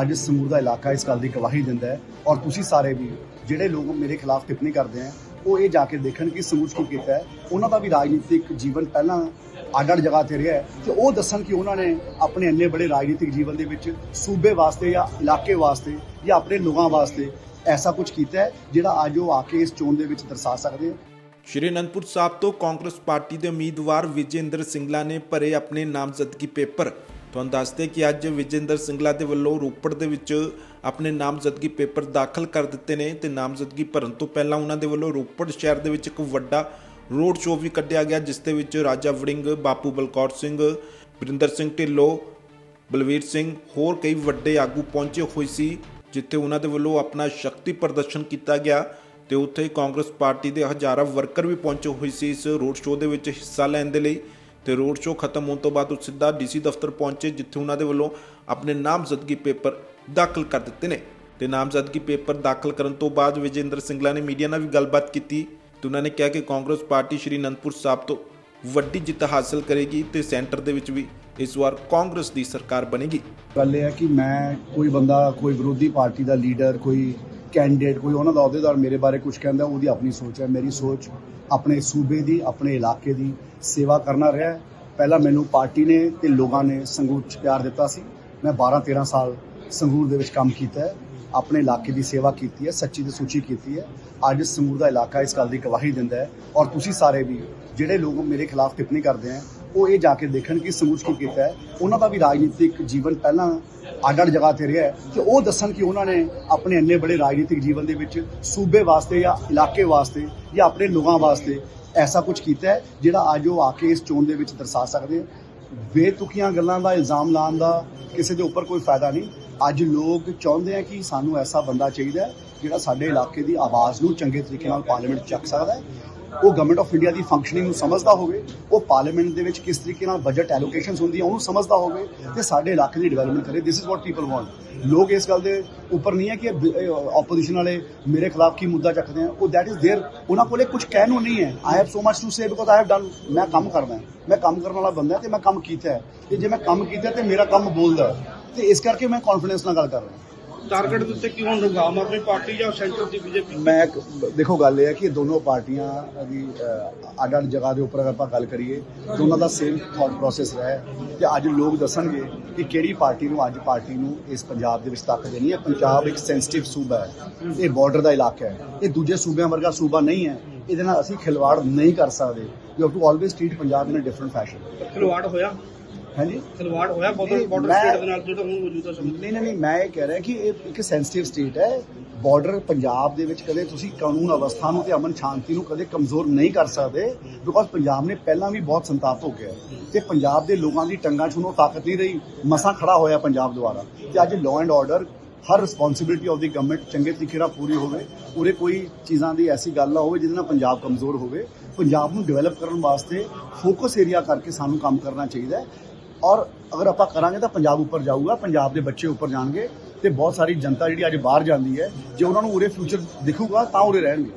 ਅੱਜ ਸਮੂਹ ਦਾ ਇਲਾਕਾ ਇਸ ਗੱਲ ਦੀ ਗਵਾਹੀ ਦਿੰਦਾ ਹੈ ਔਰ ਤੁਸੀਂ ਸਾਰੇ ਵੀ ਜਿਹੜੇ ਲੋਕ ਮੇਰੇ ਖਿਲਾਫ ਟਿੱਪਣੀ ਕਰਦੇ ਆ, ਉਹ ਇਹ ਜਾ ਕੇ ਦੇਖਣ ਕਿ ਸਮੂਹ ਕੀ ਕੀਤਾ ਹੈ। ਉਹਨਾਂ ਦਾ ਵੀ ਰਾਜਨੀਤਿਕ ਜੀਵਨ ਪਹਿਲਾਂ ਅੱਡ-ਅੱਡ ਜਗ੍ਹਾ ਤੇ ਰਿਹਾ ਹੈ ਤੇ ਉਹ ਦੱਸਣ ਕਿ ਉਹਨਾਂ ਨੇ ਆਪਣੇ ਇੰਨੇ ਬੜੇ ਰਾਜਨੀਤਿਕ ਜੀਵਨ ਦੇ ਵਿੱਚ ਸੂਬੇ ਵਾਸਤੇ ਜਾਂ ਇਲਾਕੇ ਵਾਸਤੇ ਜਾਂ ਆਪਣੇ ਲੋਕਾਂ ਵਾਸਤੇ ਐਸਾ ਕੁਝ ਕੀਤਾ ਹੈ, ਜਿਹੜਾ ਅੱਜ ਉਹ ਆ ਕੇ ਇਸ ਚੋਣ ਦੇ ਵਿੱਚ ਦਰਸਾ ਸਕਦੇ ਆ। ਸ਼੍ਰੀ ਅਨੰਦਪੁਰ ਸਾਹਿਬ ਤੋਂ ਕਾਂਗਰਸ ਪਾਰਟੀ ਦੇ ਉਮੀਦਵਾਰ ਵਿਜੇਂਦਰ ਸਿੰਗਲਾ ਨੇ ਭਰੇ ਆਪਣੇ ਨਾਮਜ਼ਦਗੀ ਪੇਪਰ। ਤੁਹਾਨੂੰ ਦੱਸਦੇ ਕਿ ਅੱਜ ਵਿਜੇਂਦਰ ਸਿੰਗਲਾ ਦੇ ਵੱਲੋਂ ਰੋਪੜ ਦੇ ਵਿੱਚ ਆਪਣੇ ਨਾਮਜ਼ਦਗੀ ਪੇਪਰ ਦਾਖਲ ਕਰ ਦਿੱਤੇ ਨੇ ਤੇ ਨਾਮਜ਼ਦਗੀ ਭਰਨ ਤੋਂ ਪਹਿਲਾਂ ਉਹਨਾਂ ਦੇ ਵੱਲੋਂ ਰੋਪੜ ਸ਼ਹਿਰ ਦੇ ਵਿੱਚ ਇੱਕ ਵੱਡਾ ਰੋਡ ਸ਼ੋਅ ਵੀ ਕੱਢਿਆ ਗਿਆ, ਜਿਸ ਦੇ ਵਿੱਚ ਰਾਜਾ ਵੜਿੰਗ, ਬਾਪੂ ਬਲਕੌਰ ਸਿੰਘ, ਵਰਿੰਦਰ ਸਿੰਘ ਢਿੱਲੋਂ, ਬਲਵੀਰ ਸਿੰਘ, ਹੋਰ ਕਈ ਵੱਡੇ ਆਗੂ ਪਹੁੰਚੇ ਹੋਏ ਸੀ, ਜਿੱਥੇ ਉਹਨਾਂ ਦੇ ਵੱਲੋਂ ਆਪਣਾ ਸ਼ਕਤੀ ਪ੍ਰਦਰਸ਼ਨ ਕੀਤਾ ਗਿਆ ਤੇ ਉੱਥੇ ਕਾਂਗਰਸ ਪਾਰਟੀ ਦੇ ਹਜ਼ਾਰਾਂ ਵਰਕਰ ਵੀ ਪਹੁੰਚੇ ਹੋਏ ਸੀ ਇਸ ਰੋਡ ਸ਼ੋਅ ਦੇ ਵਿੱਚ ਹਿੱਸਾ ਲੈਣ ਦੇ ਲਈ। ਤੇ ਰੋਡ ਸ਼ੋਅ ਖਤਮ ਹੋਣ ਤੋਂ ਬਾਅਦ ਉਹ ਸਿੱਧਾ ਡੀਸੀ ਦਫ਼ਤਰ ਪਹੁੰਚੇ, ਜਿੱਥੇ ਉਹਨਾਂ ਦੇ ਵੱਲੋਂ ਆਪਣੇ ਨਾਮਜ਼ਦਗੀ ਪੇਪਰ ਦਾਖਲ ਕਰ ਦਿੱਤੇ ਨੇ। ਤੇ ਨਾਮਜ਼ਦਗੀ ਪੇਪਰ ਦਾਖਲ ਕਰਨ ਤੋਂ ਬਾਅਦ ਵਿਜੇਂਦਰ ਸਿੰਗਲਾ ਨੇ ਮੀਡੀਆ ਨਾਲ ਵੀ ਗੱਲਬਾਤ ਕੀਤੀ ਤੇ ਉਹਨਾਂ ਨੇ ਕਿਹਾ ਕਿ ਕਾਂਗਰਸ ਪਾਰਟੀ ਸ਼੍ਰੀ ਅਨੰਦਪੁਰ ਸਾਹਿਬ ਤੋਂ ਵੱਡੀ ਜਿੱਤ ਹਾਸਲ ਕਰੇਗੀ ਤੇ ਸੈਂਟਰ ਦੇ ਵਿੱਚ ਵੀ ਇਸ ਵਾਰ ਕਾਂਗਰਸ ਦੀ ਸਰਕਾਰ ਬਣੇਗੀ। ਗੱਲ ਇਹ ਹੈ ਕਿ ਮੈਂ ਕੋਈ ਬੰਦਾ, ਕੋਈ ਵਿਰੋਧੀ ਪਾਰਟੀ ਦਾ ਲੀਡਰ, ਕੋਈ ਕੈਂਡੀਡੇਟ ਕੋਈ ਉਹਨਾਂ ਦਾ ਅਹੁਦੇਦਾਰ ਮੇਰੇ ਬਾਰੇ ਕੁਝ ਕਹਿੰਦਾ, ਉਹਦੀ ਆਪਣੀ ਸੋਚ ਹੈ, ਮੇਰੀ ਸੋਚ ਆਪਣੇ ਸੂਬੇ ਦੀ, ਆਪਣੇ ਇਲਾਕੇ ਦੀ ਸੇਵਾ ਕਰਨਾ ਰਿਹਾ ਪਹਿਲਾਂ ਮੈਨੂੰ ਪਾਰਟੀ ਨੇ ਤੇ ਲੋਕਾਂ ਨੇ ਸੰਗਰੂਰ 'ਚ ਪਿਆਰ ਦਿੱਤਾ ਸੀ। ਮੈਂ 12 13 ਸਾਲ ਸੰਗਰੂਰ ਦੇ ਵਿੱਚ ਕੰਮ ਕੀਤਾ ਹੈ, ਆਪਣੇ ਇਲਾਕੇ ਦੀ ਸੇਵਾ ਕੀਤੀ ਹੈ, ਸੱਚੀ ਤੇ ਸੂਚੀ ਕੀਤੀ ਹੈ। ਅੱਜ ਸੰਗਰੂਰ ਦਾ ਇਲਾਕਾ ਇਸ ਗੱਲ ਦੀ ਗਵਾਹੀ ਦਿੰਦਾ ਹੈ ਔਰ ਤੁਸੀਂ ਸਾਰੇ ਵੀ, ਜਿਹੜੇ ਲੋਕ ਮੇਰੇ ਖਿਲਾਫ ਟਿੱਪਣੀ ਕਰਦੇ ਆ ਉਹ ਇਹ ਜਾ ਕੇ ਦੇਖਣ ਕਿ ਸਮੂਹ ਕੀ ਕੀਤਾ ਹੈ। ਉਹਨਾਂ ਦਾ ਵੀ ਰਾਜਨੀਤਿਕ ਜੀਵਨ ਪਹਿਲਾਂ ਅੱਡ-ਅੱਡ ਜਗ੍ਹਾ ਤੇ ਰਿਹਾ ਹੈ ਤੇ ਉਹ ਦੱਸਣ ਕਿ ਉਹਨਾਂ ਨੇ ਆਪਣੇ ਇੰਨੇ ਬੜੇ ਰਾਜਨੀਤਿਕ ਜੀਵਨ ਦੇ ਵਿੱਚ ਸੂਬੇ ਵਾਸਤੇ ਜਾਂ ਇਲਾਕੇ ਵਾਸਤੇ ਜਾਂ ਆਪਣੇ ਲੋਕਾਂ ਵਾਸਤੇ ਐਸਾ ਕੁਝ ਕੀਤਾ ਹੈ, ਜਿਹੜਾ ਅੱਜ ਉਹ ਆ ਕੇ ਇਸ ਚੋਣ ਦੇ ਵਿੱਚ ਦਰਸਾ ਸਕਦੇ ਬੇਤੁਕੀਆਂ ਗੱਲਾਂ ਦਾ, ਇਲਜ਼ਾਮ ਲਾਉਣ ਦਾ ਕਿਸੇ ਦੇ ਉੱਪਰ ਕੋਈ ਫਾਇਦਾ ਨਹੀਂ। ਅੱਜ ਲੋਕ ਚਾਹੁੰਦੇ ਆ ਕਿ ਸਾਨੂੰ ਐਸਾ ਬੰਦਾ ਚਾਹੀਦਾ ਜਿਹੜਾ ਸਾਡੇ ਇਲਾਕੇ ਦੀ ਆਵਾਜ਼ ਨੂੰ ਚੰਗੇ ਤਰੀਕੇ ਨਾਲ ਪਾਰਲੀਮੈਂਟ ਚੱਕ ਸਕਦਾ ਹੈ। ਉਹ ਗਵਰਨਮੈਂਟ ਆਫ ਇੰਡੀਆ ਦੀ ਫੰਕਸ਼ਨਿੰਗ ਨੂੰ ਸਮਝਦਾ ਹੋਵੇ ਉਹ ਪਾਰਲੀਮੈਂਟ ਦੇ ਵਿੱਚ ਕਿਸ ਤਰੀਕੇ ਨਾਲ ਬਜਟ ਐਲੋਕੇਸ਼ਨਸ ਹੁੰਦੀਆਂ ਉਹਨੂੰ ਸਮਝਦਾ ਹੋਵੇ ਤੇ ਸਾਡੇ ਇਲਾਕੇ ਦੀ ਡਿਵੈਲਪਮੈਂਟ ਕਰੇ this is what people want ਲੋਕ ਇਸ ਗੱਲ ਦੇ ਉੱਪਰ ਨਹੀਂ ਹੈ ਕਿ ਆਪੋਜੀਸ਼ਨ ਵਾਲੇ ਮੇਰੇ ਖਿਲਾਫ ਕੀ ਮੁੱਦਾ ਚੱਕਦੇ ਆ ਉਹ ਦੈਟ ਇਜ਼ देयर ਉਹਨਾਂ ਕੋਲੇ ਕੁਝ ਕਹਿਣ ਨੂੰ ਨਹੀਂ ਹੈ I have so much to say because I have done ਮੈਂ ਕੰਮ ਕਰਦਾ ਹਾਂ। ਮੈਂ ਕੰਮ ਕਰਨ ਵਾਲਾ ਬੰਦਾ ਤੇ ਮੈਂ ਕੰਮ ਕੀਤਾ ਹੈ ਤੇ ਜੇ ਮੈਂ ਕੰਮ ਕੀਤਾ ਤੇ ਮੇਰਾ ਕੰਮ ਬੋਲਦਾ ਹੈ। ਤੇ ਇਸ ਕਰਕੇ ਮੈਂ ਕੌਨਫੀਡੈਂਸ ਨਾਲ ਗੱਲ ਕਰ ਰਿਹਾ ਟਾਰਗੇਟ ਦੇ ਉੱਤੇ ਕਿਉਂ ਰਹੂਗਾ ਆਮ ਆਦਮੀ ਪਾਰਟੀ ਜਾਂ ਸੈਂਟਰ ਦੀ ਬੀਜੇਪੀ? ਮੈਂ ਇੱਕ- ਦੇਖੋ ਗੱਲ ਇਹ ਹੈ ਕਿ ਦੋਨੋਂ ਪਾਰਟੀਆਂ ਦੀ ਅਹ, ਅੱਡ-ਅੱਡ ਜਗ੍ਹਾ ਦੇ ਉੱਪਰ ਅਗਰ ਆਪਾਂ ਗੱਲ ਕਰੀਏ ਦੋਨਾਂ ਦਾ ਸੇਮ ਥਾਟ ਪ੍ਰੋਸੈਸ ਰਿਹਾ। ਹੈ ਤੇ ਅੱਜ ਲੋਕ ਦੱਸਣਗੇ ਕਿ ਕਿਹੜੀ ਪਾਰਟੀ ਨੂੰ ਅੱਜ ਪਾਰਟੀ ਨੂੰ ਇਸ ਪੰਜਾਬ ਦੇ ਵਿੱਚ ਤਾਕਤ ਦੇਣੀ ਹੈ। ਪੰਜਾਬ ਇੱਕ ਸੈਂਸਿਟਿਵ ਸੂਬਾ ਹੈ। ਇਹ ਬਾਰਡਰ ਦਾ ਇਲਾਕਾ ਹੈ। ਇਹ ਦੂਜੇ ਸੂਬਿਆਂ ਵਰਗਾ ਸੂਬਾ ਨਹੀਂ ਹੈ। ਇਹਦੇ ਨਾਲ ਅਸੀਂ ਖਿਲਵਾੜ ਨਹੀਂ ਕਰ ਸਕਦੇ you have to always treat Punjab in a different fashion ਖਿਲਵਾੜ ਹੋਇਆ? ਹਾਂਜੀ? ਖਿਲਵਾੜ ਹੋਇਆ ਬਾਰਡਰ ਨਹੀਂ, ਬਾਰਡਰ ਮੈਂ- ਸਟੇਟ ਦੇ ਨਾਲ ਜਿਹੜਾ ਹੁਣ ਮੌਜੂਦਾ ਸਮੇਂ। ਨਹੀਂ ਮੈਂ ਇਹ ਕਹਿ ਰਿਹਾ ਕਿ ਇਹ ਇੱਕ ਸੈਂਸਿਟਿਵ ਸਟੇਟ ਹੈ। ਬਾਰਡਰ ਪੰਜਾਬ ਦੇ ਵਿੱਚ ਕਦੇ ਤੁਸੀਂ ਕਾਨੂੰਨ ਅਵਸਥਾ ਨੂੰ ਤੇ ਅਮਨ ਸ਼ਾਂਤੀ ਨੂੰ ਕਦੇ ਕਮਜ਼ੋਰ ਨਹੀਂ ਕਰ ਸਕਦੇ ਬਿਕੋਜ਼ ਪੰਜਾਬ ਨੇ ਪਹਿਲਾਂ ਵੀ ਬਹੁਤ ਸੰਤਾਪ ਹੋ। ਗਿਆ ਤੇ ਪੰਜਾਬ ਦੇ ਲੋਕਾਂ ਦੀ ਟੰਗਾਂ 'ਚ ਉਹ ਤਾਕਤ ਨਹੀਂ ਰਹੀ। ਮਸਾਂ ਖੜਾ ਹੋਇਆ ਪੰਜਾਬ ਦੁਆਰਾ। ਤੇ ਅੱਜ ਲਾਅ ਐਂਡ ਆਰਡਰ ਹਰ ਰਿਸਪੌਂਸਿਬਿਲਟੀ ਆਫ ਦੀ ਗਵਰਨਮੈਂਟ ਚੰਗੇ ਤਰੀਕੇ ਨਾਲ ਪੂਰੀ ਹੋਵੇ ਉਰੇ ਕੋਈ ਚੀਜ਼ਾਂ ਦੀ ਐਸੀ ਗੱਲ ਨਾ ਹੋਵੇ ਜਿਹਦੇ ਨਾਲ ਪੰਜਾਬ ਕਮਜ਼ੋਰ ਹੋਵੇ। ਪੰਜਾਬ ਨੂੰ ਡਿਵੈਲਪ ਕਰਨ ਵਾਸਤੇ ਫੋਕਸ ਏਰੀਆ ਕਰਕੇ ਸਾਨੂੰ ਕੰਮ ਕਰਨਾ ਚਾਹੀਦਾ ਹੈ। ਔਰ ਅਗਰ ਆਪਾਂ ਕਰਾਂਗੇ ਤਾਂ ਪੰਜਾਬ ਉੱਪਰ ਜਾਊਗਾ, ਪੰਜਾਬ ਦੇ ਬੱਚੇ ਉੱਪਰ ਜਾਣਗੇ ਤੇ ਬਹੁਤ ਸਾਰੀ ਜਨਤਾ ਜਿਹੜੀ ਅੱਜ ਬਾਹਰ ਜਾਂਦੀ ਹੈ, ਜੇ ਉਹਨਾਂ ਨੂੰ ਉਰੇ ਫਿਊਚਰ ਦਿਖੂਗਾ ਤਾਂ ਉਰੇ ਰਹਿਣਗੇ।